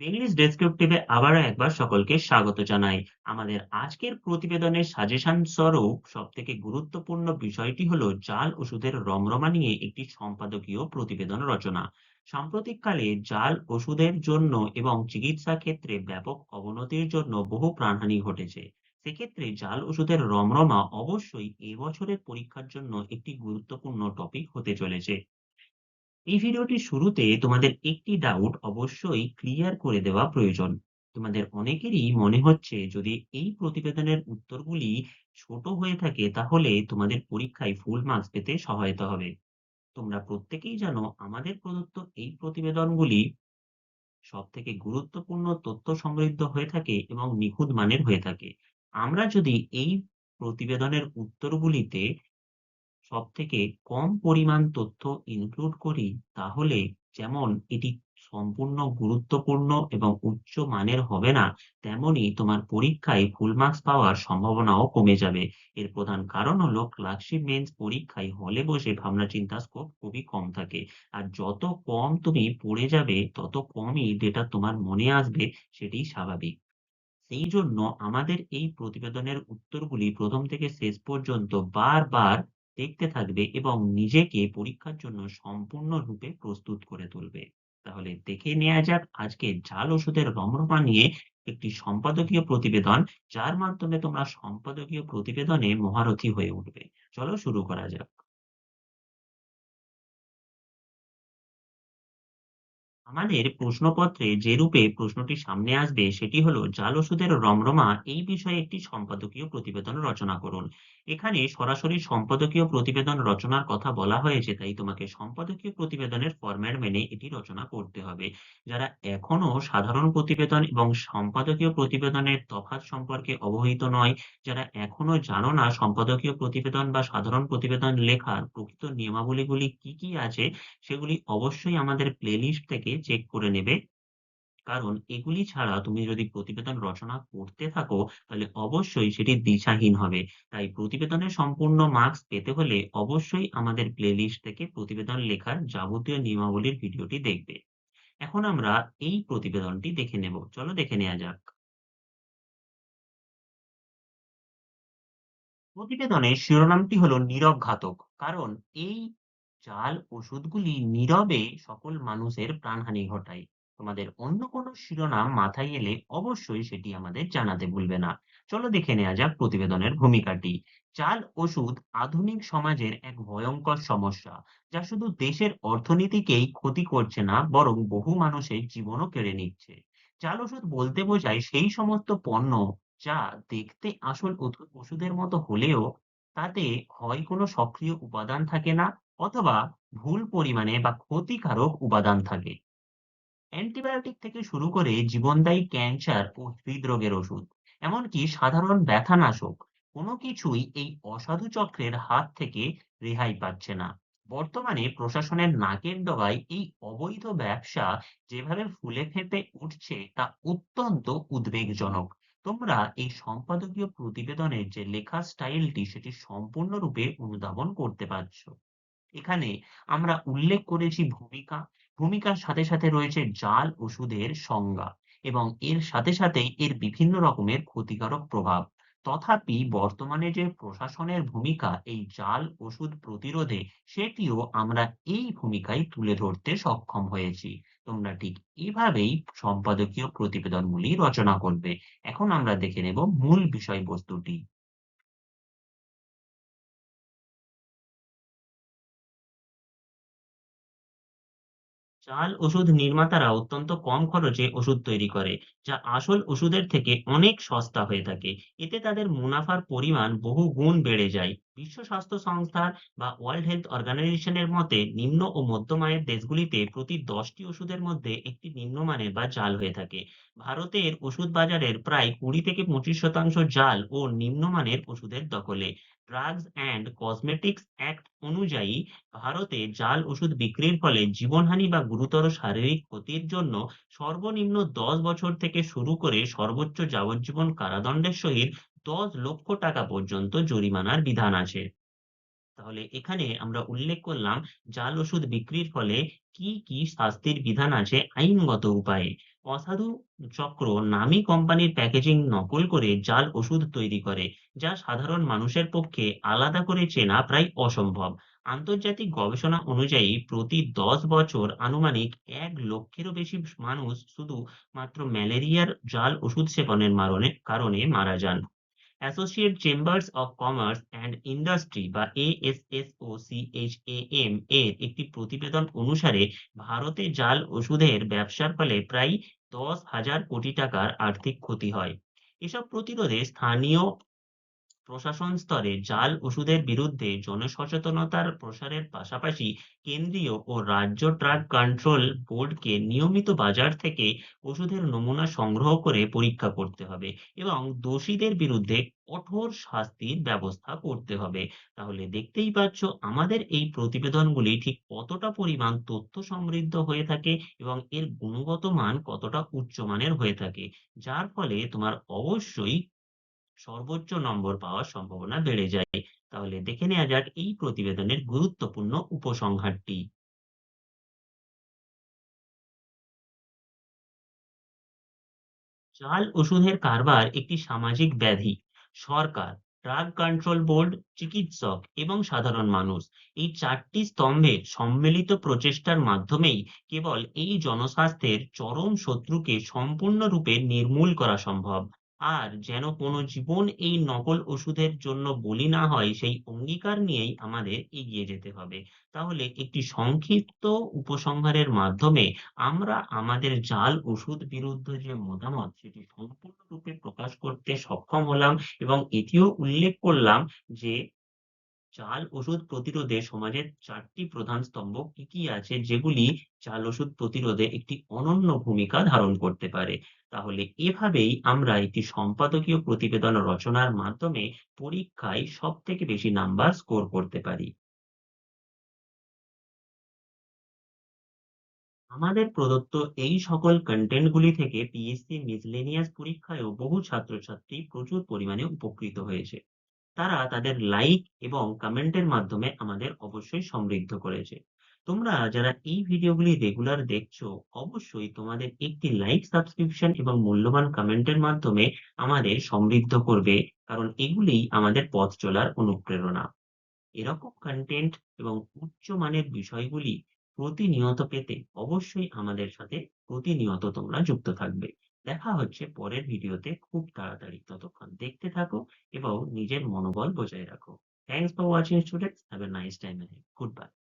English ডেসক্রিপটিভে আবারও একবার সকলকে স্বাগত জানাই। আমাদের আজকের প্রতিবেদনের সাজেশন স্বরূপ সব থেকে গুরুত্বপূর্ণ বিষয়টি হলো জাল ওষুধের রমরমা নিয়ে একটি সম্পাদকীয় প্রতিবেদন রচনা। সাম্প্রতিককালে জাল ওষুধের জন্য এবং চিকিৎসা ক্ষেত্রে ব্যাপক অবনতির জন্য বহু প্রাণহানি ঘটেছে। সেক্ষেত্রে জাল ওষুধের রমরমা অবশ্যই এবছরের পরীক্ষার জন্য একটি গুরুত্বপূর্ণ টপিক হতে চলেছে। এই ভিডিওটির শুরুতে তোমাদের একটি ডাউট অবশ্যই ক্লিয়ার করে দেওয়া প্রয়োজন। তোমাদের অনেকেরই মনে হচ্ছে যদি এই প্রতিবেদনের উত্তরগুলি ছোট হয়ে থাকে তাহলে তোমাদের পরীক্ষায় ফুল মার্কস পেতে সহায়তা হবে। তোমরা প্রত্যেকেই জানো আমাদের প্রদত্ত এই প্রতিবেদনগুলি সবথেকে গুরুত্বপূর্ণ তথ্য সমৃদ্ধ হয়ে থাকে এবং নিখুঁত মানের হয়ে থাকে। আমরা যদি এই প্রতিবেদনের উত্তরগুলিতে সবথেকে কম পরিমাণ তথ্য ইনক্লুড করি তাহলে যেমন এটি সম্পূর্ণ গুরুত্বপূর্ণ এবং উচ্চ মানের হবে না, তেমনি তোমার পরীক্ষায় ফুল মার্কস পাওয়ার সম্ভাবনাও কমে যাবে। এর প্রধান কারণ হলো ক্লার্কশিপ মেন্স পরীক্ষায় হলে বসে ভাবনা চিন্তা স্কোপ খুবই কম থাকে। আর যত কম তুমি পড়ে যাবে তত কমই ডেটা তোমার মনে আসবে সেটি স্বাভাবিক। সেই জন্য আমাদের এই প্রতিবেদনের উত্তরগুলি প্রথম থেকে শেষ পর্যন্ত বারবার দেখতে থাকবে এবং নিজেকে পরীক্ষার জন্য সম্পূর্ণরূপে প্রস্তুত করে তুলবে। তাহলে দেখে নেওয়া যাক আজকে জাল ওষুধের রমরমা নিয়ে একটি সম্পাদকীয় প্রতিবেদন, যার মাধ্যমে তোমরা সম্পাদকীয় প্রতিবেদনে মহারথী হয়ে উঠবে। চলো শুরু করা যাক। আমাদের প্রশ্নপত্রে যে রূপে প্রশ্নটি সামনে আসবে সেটি হলো জাল ওষুধের রমরমা এই বিষয়ে একটি সম্পাদকীয় প্রতিবেদন রচনা করুন। এখানে সরাসরি সম্পাদকীয় প্রতিবেদন রচনার কথা বলা হয়েছে তাই তোমাকে সম্পাদকীয় প্রতিবেদনের ফরম্যাট মেনে এটি রচনা করতে হবে। যারা এখনও সাধারণ প্রতিবেদন এবং সম্পাদকীয় প্রতিবেদনের তফাৎ সম্পর্কে অবহিত নয়, যারা এখনও জানো না সম্পাদকীয় প্রতিবেদন বা সাধারণ প্রতিবেদন লেখার প্রকৃত নিয়মাবলীগুলি কি কি আছে সেগুলি অবশ্যই আমাদের প্লেলিস্ট থেকে চেক করে নেবে। কারণ এগুলি ছাড়া তুমি যদি প্রতিবেদন রচনা করতে থাকো, তাহলে অবশ্যই সেটি দিশাহীন হবে। তাই প্রতিবেদনের সম্পূর্ণ মার্কস পেতে হলে অবশ্যই আমাদের প্লেলিস্ট থেকে প্রতিবেদন লেখার যাবতীয় নিয়মাবলীর ভিডিওটি দেখবে। এখন আমরা এই প্রতিবেদনটি দেখে নেব। চলো দেখে নেয়া যাক। প্রতিবেদনের শিরোনামটি হলো নীরব ঘাতক। কারণ এই জাল ওষুধগুলি নীরবে সকল মানুষের প্রাণহানি ঘটায়। তোমাদের অন্য কোনো শিরোনাম মাথায় এলে অবশ্যই সেটি আমাদের জানাতে ভুলবে না। চলো দেখে নেওয়া যাক প্রতিবেদনের ভূমিকাটি। চাল ওষুধ আধুনিক সমাজের এক ভয়ঙ্কর সমস্যা, যা শুধু দেশের অর্থনীতিকেই ক্ষতি করছে না বরং বহু মানুষের জীবনও কেড়ে নিচ্ছে। চাল ওষুধ বলতে বোঝায় সেই সমস্ত পণ্য যা দেখতে আসল ওষুধের মতো হলেও তাতে হয় কোনো সক্রিয় উপাদান থাকে না অথবা ভুল পরিমাণে বা ক্ষতিকারক উপাদান থাকে। অ্যান্টিবায়োটিক থেকে শুরু করে জীবনদায়ী ক্যান্সার ও হৃদরোগের ওষুধ, এমনকি সাধারণ ব্যথানাশক কোনো কিছুই এই অসাধু চক্রের হাত থেকে রেহাই পাচ্ছে না। বর্তমানে প্রশাসনের নাকের ডগায় এই অবৈধ ব্যবসা যেভাবে ফুলে ফেঁপে উঠছে তা অত্যন্ত উদ্বেগজনক। তোমরা এই সম্পাদকীয় প্রতিবেদনের যে লেখা স্টাইলটি সেটি সম্পূর্ণরূপে অনুধাবন করতে পারছ। এখানে আমরা উল্লেখ করেছি ভূমিকা, ভূমিকার সাথে, সাথে রয়েছে জাল ওষুধের সংজ্ঞা এবং এর সাথে, সাথেই এর বিভিন্ন রকমের ক্ষতিকারক প্রভাব। তথাপি বর্তমানে যে প্রশাসনের ভূমিকা এই জাল ওষুধ প্রতিরোধে সেটিও আমরা এই ভূমিকায় তুলে ধরতে সক্ষম হয়েছি। তোমরা ঠিক এভাবেই সম্পাদকীয় প্রতিবেদনগুলি রচনা করবে। এখন আমরা দেখে নেব মূল বিষয়বস্তুটি। জাল ওষুধ নির্মাতারা অত্যন্ত কম খরচে ওষুধ তৈরি করে, যা আসল ওষুধের থেকে অনেক সস্তা হয়ে থাকে। এতে তাদের মুনাফার পরিমাণ বহু গুণ বেড়ে যায়। বিশ্ব স্বাস্থ্য সংস্থার বা ওয়ার্ল্ড হেলথ অর্গানাইজেশনের মতে নিম্ন ও মধ্যম আয়ের দেশগুলিতে প্রতি দশটি ওষুধের মধ্যে একটি নিম্নমানের বা জাল হয়ে থাকে। ভারতের ওষুধ বাজারের প্রায় কুড়ি থেকে পঁচিশ শতাংশ জাল ও নিম্নমানের ওষুধের দখলে। ড্রাগস অ্যান্ড কসমেটিক্স অ্যাক্ট অনুযায়ী ভারতে জাল ওষুধ বিক্রির ফলে জীবনহানি বা গুরুতর শারীরিক ক্ষতির জন্য সর্বনিম্ন দশ বছর থেকে শুরু করে সর্বোচ্চ যাবজ্জীবন কারাদণ্ডের সহিত দশ লক্ষ টাকা পর্যন্ত জরিমানার বিধান আছে। তাহলে এখানে আমরা উল্লেখ করলাম জাল ওষুধ বিক্রির ফলে কি, কি শাস্তির বিধান আছে আইনগত উপায়ে। অসাধু চক্র নামী কোম্পানির প্যাকেজিং নকল করে জাল ওষুধ তৈরি করে, যা সাধারণ মানুষের পক্ষে আলাদা করে চেনা প্রায় অসম্ভব। আন্তর্জাতিক গবেষণা অনুযায়ী প্রতি ১০ বছর আনুমানিক এক লক্ষেরও বেশি মানুষ শুধু মাত্র ম্যালেরিয়ার জাল ওষুধ সেবনের মারণে কারণে মারা যান। Associate chambers of commerce and industry বা এএসএসওসিএইচএএম এর একটি প্রতিবেদন অনুসারে ভারতে জাল ওষুধের ব্যবসার ফলে প্রায় ১০,০০০ কোটি টাকার আর্থিক ক্ষতি হয়। এসব প্রতিরোধে স্থানীয় প্রশাসন স্তরে জাল ওষুধের বিরুদ্ধে জনসচেতনতার প্রসারের পাশাপাশি কেন্দ্রীয় ও রাজ্য ড্রাগ কন্ট্রোল বোর্ডকে নিয়মিত বাজার থেকে ওষুধের নমুনা সংগ্রহ করে পরীক্ষা করতে হবে এবং দোষীদের বিরুদ্ধে কঠোর শাস্তির ব্যবস্থা করতে হবে। তাহলে দেখতেই পাচ্ছ আমাদের এই প্রতিবেদনগুলি ঠিক কতটা পরিমাণ তথ্য সমৃদ্ধ হয়ে থাকে এবং এর গুণগত মান কতটা উচ্চমানের হয়ে থাকে। যার ফলে তোমার অবশ্যই সর্বোচ্চ নম্বর পাওয়ার সম্ভাবনা বেড়ে যায়। তাহলে দেখে নেওয়া যাক এই প্রতিবেদনের গুরুত্বপূর্ণ উপসংহারটি। জাল ওষুধের কারবার একটি সামাজিক ব্যাধি। সরকার, ড্রাগ কন্ট্রোল বোর্ড, চিকিৎসক এবং সাধারণ মানুষ এই চারটি স্তম্ভের সম্মিলিত প্রচেষ্টার মাধ্যমেই কেবল এই জনস্বাস্থ্যের চরম শত্রুকে সম্পূর্ণরূপে নির্মূল করা সম্ভব। আর যেন কোনো জীবন এই নকল ওষুধের জন্য বলি না হয় সেই অঙ্গীকার নিয়েই আমাদের এগিয়ে যেতে হবে। তাহলে একটি সংক্ষিপ্ত উপসংহারের মাধ্যমে আমরা আমাদের জাল ওষুধ বিরুদ্ধ যে মতামত সেটি সম্পূর্ণরূপে প্রকাশ করতে সক্ষম হলাম এবং এটিও উল্লেখ করলাম যে জাল ওষুধ প্রতিরোধে সমাজের চারটি প্রধান স্তম্ভ কি, কি আছে যেগুলি চাল ওষুধ প্রতিরোধে একটি অনন্য ভূমিকা ধারণ করতে পারে। তাহলে এভাবেই আমরা একটি সম্পাদকীয় প্রতিবেদন রচনার মাধ্যমে পরীক্ষায় সবথেকে বেশি নাম্বার স্কোর করতে পারি। আমাদের প্রদত্ত এই সকল কনটেন্ট গুলি থেকে পিএসসি মিসলেনিয়াস পরীক্ষায়ও বহু ছাত্রছাত্রী প্রচুর পরিমাণে উপকৃত হয়েছে। তারা তাদের লাইক এবং কমেন্টের মাধ্যমে আমাদের অবশ্যই সমৃদ্ধ করেছে। তোমরা যারা এই ভিডিওগুলি রেগুলার দেখছ, অবশ্যই তোমাদের একটি লাইক, সাবস্ক্রিপশন এবং মূল্যবান কমেন্টের মাধ্যমে আমাদের সমৃদ্ধ করবে। কারণ এগুলিই আমাদের পথ চলার অনুপ্রেরণা। এরকম কন্টেন্ট এবং উচ্চ মানের বিষয়গুলি প্রতিনিয়ত পেতে অবশ্যই আমাদের সাথে প্রতিনিয়ত তোমরা যুক্ত থাকবে। দেখা হচ্ছে পরের ভিডিওতে খুব তাড়াতাড়ি। ততক্ষণ দেখতে থাকো এবং নিজের মনোবল বজায় রাখো। Thanks for watching students. Have a nice time ahead. Goodbye.